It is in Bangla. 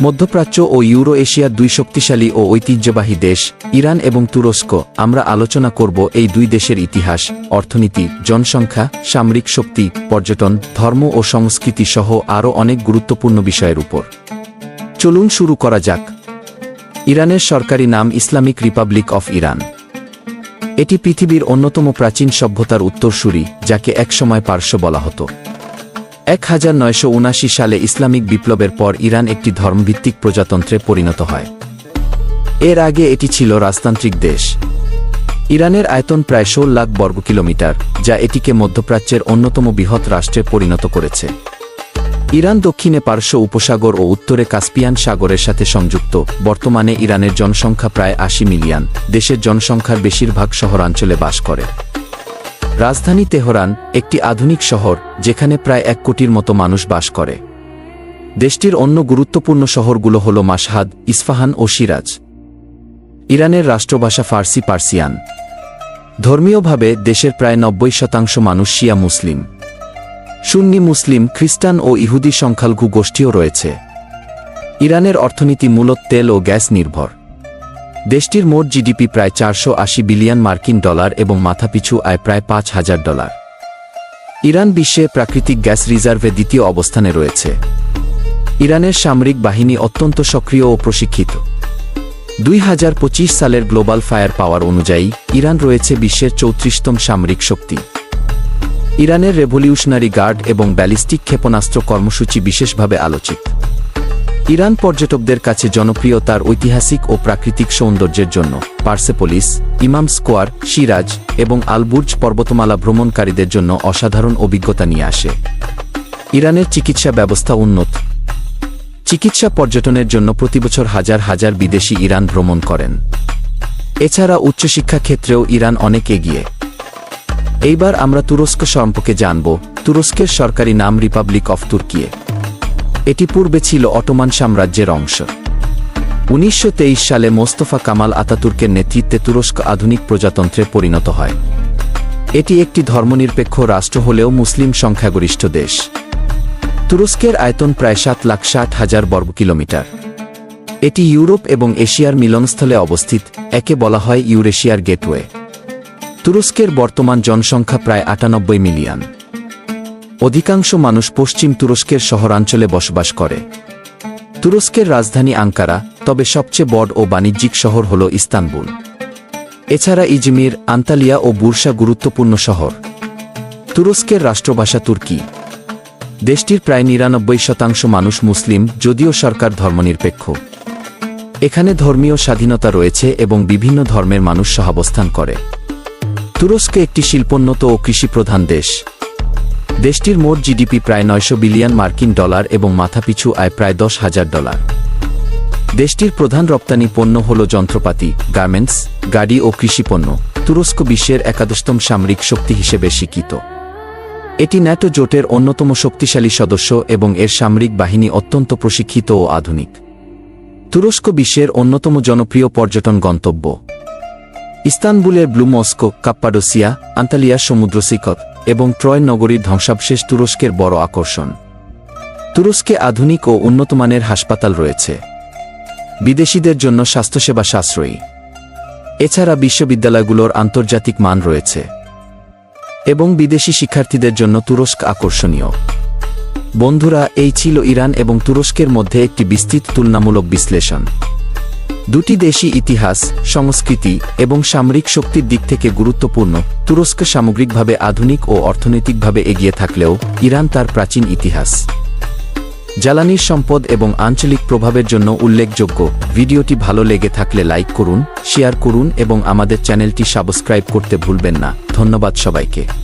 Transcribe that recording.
মধ্যপ্রাচ্য ও ইউরো এশিয়ার দুই শক্তিশালী ও ঐতিহ্যবাহী দেশ, ইরান এবং তুরস্ক, আমরা আলোচনা করব এই দুই দেশের ইতিহাস, অর্থনীতি, জনসংখ্যা, সামরিক শক্তি, পর্যটন, ধর্ম ও সংস্কৃতি সহ আরও অনেক গুরুত্বপূর্ণ বিষয়ের উপর। চলুন শুরু করা যাক। ইরানের সরকারি নাম ইসলামিক রিপাবলিক অফ ইরান। এটি পৃথিবীর অন্যতম প্রাচীন সভ্যতার উত্তরসূরি, যাকে একসময় পার্শ্ব বলা হতো। এক হাজার সালে ইসলামিক বিপ্লবের পর ইরান একটি ধর্মভিত্তিক প্রজাতন্ত্রে পরিণত হয়। এর আগে এটি ছিল রাজতান্ত্রিক দেশ। ইরানের আয়তন প্রায় ষোল লাখ বর্গ কিলোমিটার, যা এটিকে মধ্যপ্রাচ্যের অন্যতম বৃহৎ রাষ্ট্রে পরিণত করেছে। ইরান দক্ষিণে পার্শ্ব উপসাগর ও উত্তরে কাস্পিয়ান সাগরের সাথে সংযুক্ত, বর্তমানে ইরানের জনসংখ্যা প্রায় আশি মিলিয়ন, দেশের জনসংখ্যার বেশিরভাগ শহরাঞ্চলে বাস করে। রাজধানী তেহরান একটি আধুনিক শহর, যেখানে প্রায় এক কোটির মতো মানুষ বাস করে। দেশটির অন্য গুরুত্বপূর্ণ শহরগুলো হল মাসহাদ ইস্ফাহান ও সিরাজ। ইরানের রাষ্ট্রভাষা ফার্সি পার্সিয়ান। ধর্মীয়ভাবে দেশের প্রায় নব্বই শতাংশ মানুষ শিয়া মুসলিম। সুন্নি মুসলিম, খ্রিস্টান ও ইহুদি সংখ্যালঘু গোষ্ঠীও রয়েছে। ইরানের অর্থনীতি মূলত তেল ও গ্যাস নির্ভর। দেশটির মোট জিডিপি প্রায় চারশো আশি বিলিয়ন মার্কিন ডলার এবং মাথাপিছু আয় প্রায় পাঁচ হাজার ডলার। ইরান বিশ্বে প্রাকৃতিক গ্যাস রিজার্ভে দ্বিতীয় অবস্থানে রয়েছে। ইরানের সামরিক বাহিনী অত্যন্ত সক্রিয় ও প্রশিক্ষিত। দুই হাজার পঁচিশ সালের গ্লোবাল ফায়ার পাওয়ার অনুযায়ী, ইরান রয়েছে বিশ্বের চৌত্রিশতম সামরিক শক্তি। ইরানের রেভলিউশনারি গার্ড এবং ব্যালিস্টিক ক্ষেপণাস্ত্র কর্মসূচি বিশেষভাবে আলোচিত। ইরান পর্যটকদের কাছে জনপ্রিয় তার ঐতিহাসিক ও প্রাকৃতিক সৌন্দর্যের জন্য পার্সেপোলিস, ইমাম স্কোয়ার, সিরাজ এবং আলবুর্জ পর্বতমালা ভ্রমণকারীদের জন্য অসাধারণ অভিজ্ঞতা নিয়ে আসে। ইরানের চিকিৎসা ব্যবস্থা উন্নত। চিকিৎসা পর্যটনের জন্য প্রতিবছর হাজার হাজার বিদেশি ইরান ভ্রমণ করেন। এছাড়া উচ্চশিক্ষা ক্ষেত্রেও ইরান অনেক এগিয়ে। এইবার আমরা তুরস্ক সম্পর্কে জানব। তুরস্কের সরকারি নাম রিপাবলিক অফ তুর্কিয়ে এটি পূর্বে ছিল অটোমান সাম্রাজ্যের অংশ। উনিশশো তেইশ সালে মোস্তফা কামাল আতাতুর্কের নেতৃত্বে তুরস্ক আধুনিক প্রজাতন্ত্রে পরিণত হয়। এটি একটি ধর্মনিরপেক্ষ রাষ্ট্র হলেও মুসলিম সংখ্যাগরিষ্ঠ দেশ। তুরস্কের আয়তন প্রায় সাত লাখ ষাট হাজার বর্গ কিলোমিটার। এটি ইউরোপ এবং এশিয়ার মিলনস্থলে অবস্থিত, একে বলা হয় ইউরেশিয়ার গেটওয়ে। তুরস্কের বর্তমান জনসংখ্যা প্রায় আটানব্বই মিলিয়ন। অধিকাংশ মানুষ পশ্চিম তুরস্কের শহরাঞ্চলে বসবাস করে। তুরস্কের রাজধানী আঙ্কারা, তবে সবচেয়ে বড় ও বাণিজ্যিক শহর হল ইস্তানবুল। এছাড়া ইজমির, আন্তালিয়া ও বুরসা গুরুত্বপূর্ণ শহর। তুরস্কের রাষ্ট্রভাষা তুর্কি। দেশটির প্রায় নিরানব্বই শতাংশ মানুষ মুসলিম, যদিও সরকার ধর্মনিরপেক্ষ। এখানে ধর্মীয় স্বাধীনতা রয়েছে এবং বিভিন্ন ধর্মের মানুষ সহাবস্থান করে। তুরস্ক একটি শিল্পোন্নত ও কৃষিপ্রধান দেশ। দেশটির মোট জিডিপি প্রায় নয়শো বিলিয়ন মার্কিন ডলার এবং মাথাপিছু আয় প্রায় দশ হাজার ডলার। দেশটির প্রধান রপ্তানি পণ্য হল যন্ত্রপাতি, গার্মেন্টস, গাড়ি ও কৃষিপণ্য তুরস্ক বিশ্বের একাদশতম সামরিক শক্তি হিসেবে স্বীকৃত। এটি ন্যাটো জোটের অন্যতম শক্তিশালী সদস্য এবং এর সামরিক বাহিনী অত্যন্ত প্রশিক্ষিত ও আধুনিক। তুরস্ক বিশ্বের অন্যতম জনপ্রিয় পর্যটন গন্তব্য। ইস্তানবুলের ব্লু মস্কো কাপ্পাডোসিয়া আন্তালিয়া সমুদ্র সিকত এবং ট্রয় নগরীর ধ্বংসাবশেষ তুরস্কের বড় আকর্ষণ। তুরস্কে আধুনিক ও উন্নতমানের হাসপাতাল রয়েছে। বিদেশিদের জন্য স্বাস্থ্যসেবা সাশ্রয়ী। এছাড়া বিশ্ববিদ্যালয়গুলোর আন্তর্জাতিক মান রয়েছে। এবং বিদেশি শিক্ষার্থীদের জন্য তুরস্ক আকর্ষণীয়। বন্ধুরা, এই ছিল ইরান এবং তুরস্কের মধ্যে একটি বিস্তৃত তুলনামূলক বিশ্লেষণ। দুটি দেশই ইতিহাস, সংস্কৃতি এবং সামরিক শক্তির দিক থেকে গুরুত্বপূর্ণ। তুরস্ক সামগ্রিকভাবে আধুনিক ও অর্থনৈতিকভাবে এগিয়ে থাকলেও ইরান তার প্রাচীন ইতিহাস। জ্বালানির সম্পদ এবং আঞ্চলিক প্রভাবের জন্য উল্লেখযোগ্য। ভিডিওটি ভালো লেগে থাকলে লাইক করুন, শেয়ার করুন এবং আমাদের চ্যানেলটি সাবস্ক্রাইব করতে ভুলবেন না। ধন্যবাদ সবাইকে।